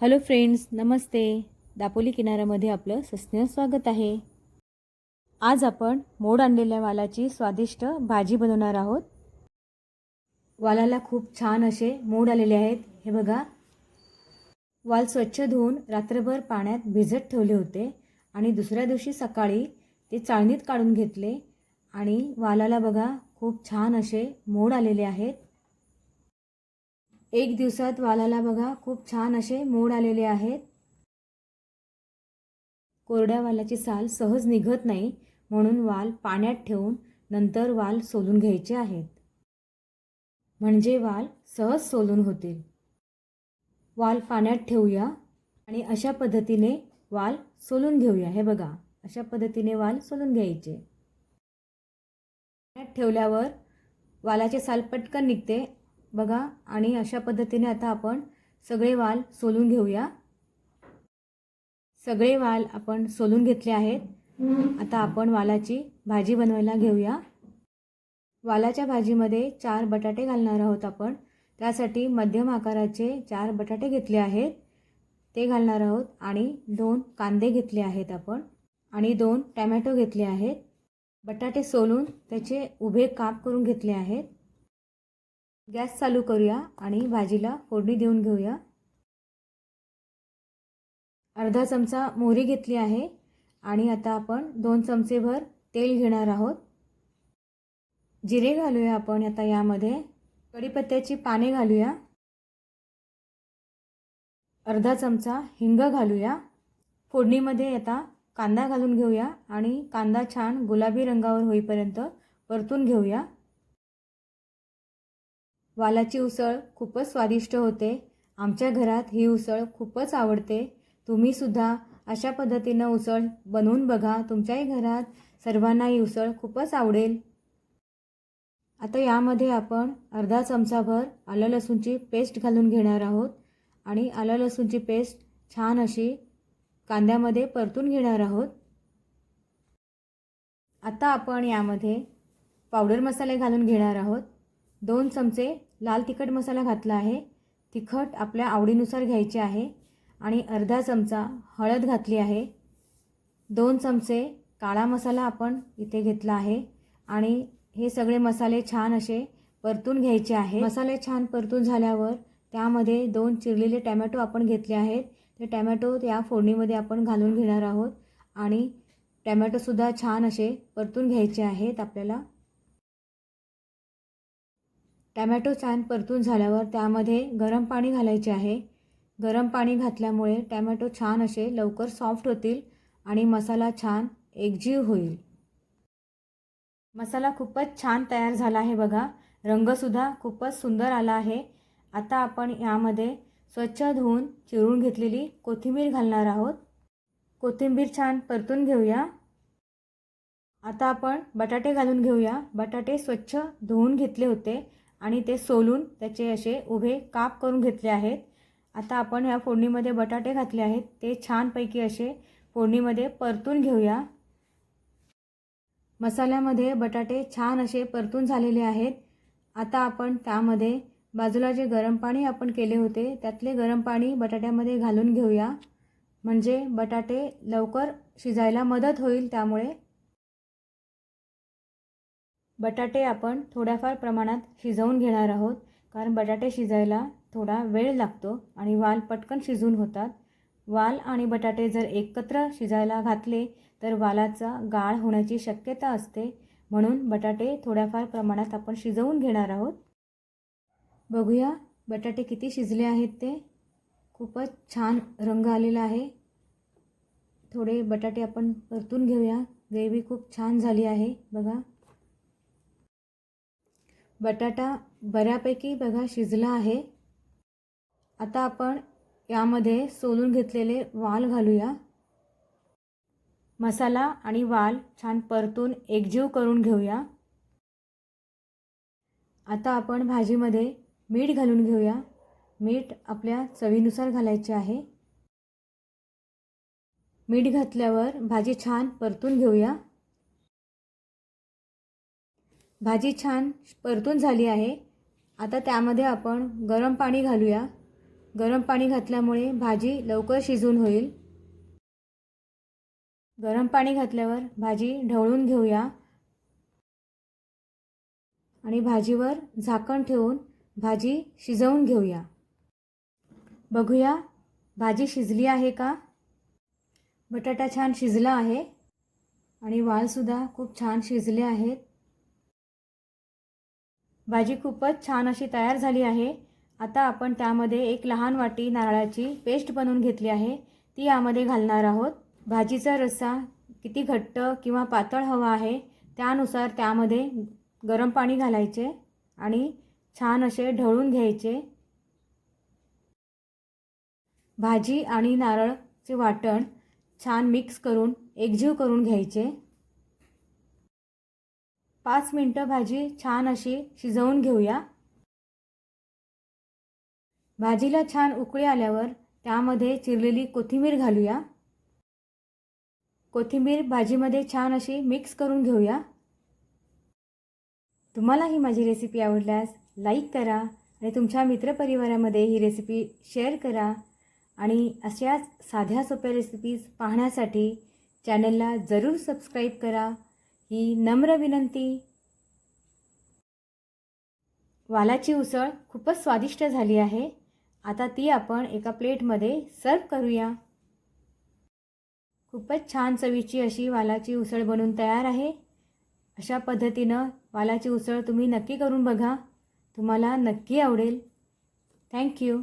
Hello friends नमस्ते. दापोली किनाऱ्यामध्ये आपलं सस्नेह स्वागत आहे. आज आपण मोड आणलेल्या वालाची स्वादिष्ट भाजी बनवणार आहोत. वालाला खूप छान असे मोड आलेले आहेत. हे बघा. वाल स्वच्छ धुवून रात्रभर पाण्यात भिजत ठेवले होते आणि दुसऱ्या दिवशी सकाळी ते चाळणीत काढून घेतले आणि वालाला बघा खूप छान असे मोड आलेले आहेत. एक दिवसात वालाला बघा खूप छान असे मोड आलेले आहेत. कोरड्या वालाची साल सहज निघत नाही म्हणून वाल पाण्यात ठेवून नंतर वाल सोलून घ्यायचे आहेत. म्हणजे वाल सहज सोलून होतील. वाल पाण्यात ठेवूया आणि अशा पद्धतीने वाल सोलून घेऊया. हे बघा अशा पद्धतीने वाल सोलून घ्यायचे. पाण्यात ठेवल्यावर वालाचे साल पटकन निघते बघा आणि अशा पद्धतीने आता आपण सगळे वाल सोलून घेऊया. सगळे वाल आपण सोलून घेतले आहेत. आता आपण वालाची भाजी बनवायला घेऊया. वालाच्या भाजीमध्ये चार बटाटे घालणार आहोत आपण. त्यासाठी मध्यम आकाराचे चार बटाटे घेतले आहेत. ते घालणार आहोत आणि दोन कांदे घेतले आहेत आपण. आणि दोन टॅमॅटो घेतले आहेत. बटाटे सोलून त्याचे उभे काप करून घेतले आहेत. गॅस चालू करूया आणि भाजीला फोडणी देऊन घेऊया. अर्धा चमचा मोहरी घेतली आहे आणि आता आपण दोन चमचेभर तेल घेणार आहोत. जिरे घालूया आपण आता यामध्ये. कढीपत्त्याची पाने घालूया. अर्धा चमचा हिंग घालूया. फोडणीमध्ये आता कांदा घालून घेऊया आणि कांदा छान गुलाबी रंगावर होईपर्यंत परतून घेऊया. वालाची उसळ खूपच स्वादिष्ट होते. आमच्या घरात ही उसळ खूपच आवडते. तुम्हीसुद्धा अशा पद्धतीनं उसळ बनवून बघा. तुमच्याही घरात सर्वांना ही उसळ खूपच आवडेल. आता यामध्ये आपण अर्धा चमचाभर आलं लसूणची पेस्ट घालून घेणार आहोत आणि आलं लसूणची पेस्ट छान अशी कांद्यामध्ये परतून घेणार आहोत. आता आपण यामध्ये पावडर मसाले घालून घेणार आहोत. दोन चमचे लाल तिखट मसाला घातला आहे. तिखट आपल्या आवडीनुसार घ्यायचे आहे. आणि अर्धा चमचा हळद घातली आहे. दोन चमचे काळा मसाला आपण इथे घेतला आहे. आणि हे सगळे मसाले छान असे परतून घ्यायचे आहे मसाले छान परतून झाल्यावर त्यामध्ये दोन चिरलेले टॅमॅटो आपण घेतले आहेत. ते टॅमॅटो या फोडणीमध्ये आपण घालून घेणार आहोत. आणि टॅमॅटोसुद्धा छान असे परतून घ्यायचे आहेत आपल्याला. टॅमॅटो छान परतून झाल्यावर त्यामध्ये गरम पाणी घालायचे आहे. गरम पाणी घातल्यामुळे टॅमॅटो छान असे लवकर सॉफ्ट होतील आणि मसाला छान एकजीव होईल. मसाला खूपच छान तयार झाला आहे बघा. रंगसुद्धा खूपच सुंदर आला आहे. आता आपण यामध्ये स्वच्छ धुवून चिरून घेतलेली कोथिंबीर घालणार आहोत. कोथिंबीर छान परतून घेऊया. आता आपण बटाटे घालून घेऊया. बटाटे स्वच्छ धुवून घेतले होते. आणि ते सोलून त्याचे असे उभे काप करून घेतले आहेत. आता आपण ह्या फोडणीमध्ये बटाटे घातले आहेत. ते छानपैकी असे फोडणीमध्ये परतून घेऊया. मसाल्यामध्ये बटाटे छान असे परतून झालेले आहेत. आता आपण त्यामध्ये बाजूला जे गरम पाणी आपण केले होते त्यातले गरम पाणी बटाट्यामध्ये घालून घेऊया. म्हणजे बटाटे लवकर शिजायला मदत होईल त्यामुळे बटाटे आपण थोड्याफार प्रमाणात शिजवून घेणार आहोत. कारण बटाटे शिजायला थोडा वेळ लागतो आणि वाल पटकन शिजून होतात. वाल आणि बटाटे जर एकत्र शिजायला घातले तर वालाचा गाळ होण्याची शक्यता असते. म्हणून बटाटे थोड्याफार प्रमाणात आपण शिजवून घेणार आहोत. बघूया बटाटे किती शिजले आहेत ते. खूपच छान रंग आलेला आहे. थोडे बटाटे आपण परतून घेऊया. ग्रेव्ही खूप छान झाली आहे. बघा. बटाटा बऱ्यापैकी बघा शिजला आहे. आता आपण यामध्ये सोलून घेतलेले वाल घालूया. मसाला आणि वाल छान परतून एकजीव करून घेऊया. आता आपण भाजीमध्ये मीठ घालून घेऊया. मीठ आपल्या चवीनुसार घालायचे आहे. मीठ घातल्यावर भाजी छान परतून घेऊया. भाजी छान परतून झाली आहे. आता त्यामध्ये आपण गरम पाणी घालूया. गरम पाणी घातल्यामुळे भाजी लवकर शिजून होईल. गरम पाणी घातल्यावर भाजी ढवळून घेऊया. आणि भाजीवर झाकण ठेवून भाजी शिजवून घेऊया. बघूया भाजी शिजली आहे का? बटाटा छान शिजला आहे. आणि वालसुद्धा खूप छान शिजले आहेत. भाजी खूपच छान अशी तयार झाली आहे. आता आपण त्यामध्ये एक लहान वाटी नारळाची पेस्ट बनवून घेतली आहे. ती यामध्ये घालणार आहोत. भाजीचा रस्सा किती घट्ट किंवा पातळ हवा आहे त्यानुसार त्यामध्ये गरम पाणी घालायचे आणि छान असे ढवळून घ्यायचे. भाजी आणि नारळचे वाटण छान मिक्स करून एकजीव करून घ्यायचे. पाच मिनटं भाजी छान अशी शिजवून घेऊया. भाजीला छान उकळी आल्यावर त्यामध्ये चिरलेली कोथिंबीर घालूया. कोथिंबीर भाजीमध्ये छान अशी मिक्स करून घेऊया. तुम्हाला ही माझी रेसिपी आवडल्यास लाईक करा आणि तुमच्या मित्रपरिवारामध्ये ही रेसिपी शेअर करा आणि अशाच साध्या सोप्या रेसिपीज पाहण्यासाठी चॅनलला जरूर सबस्क्राईब करा. ही नम्र विनंती. वालाची उसळ खूपच स्वादिष्ट झाली आहे. आता ती आपण एका प्लेटमध्ये सर्व करूया. खूपच छान चवीची अशी वालाची उसळ बनून तयार आहे. अशा पद्धतीनं वालाची उसळ तुम्ही नक्की करून बघा. तुम्हाला नक्की आवडेल. थँक्यू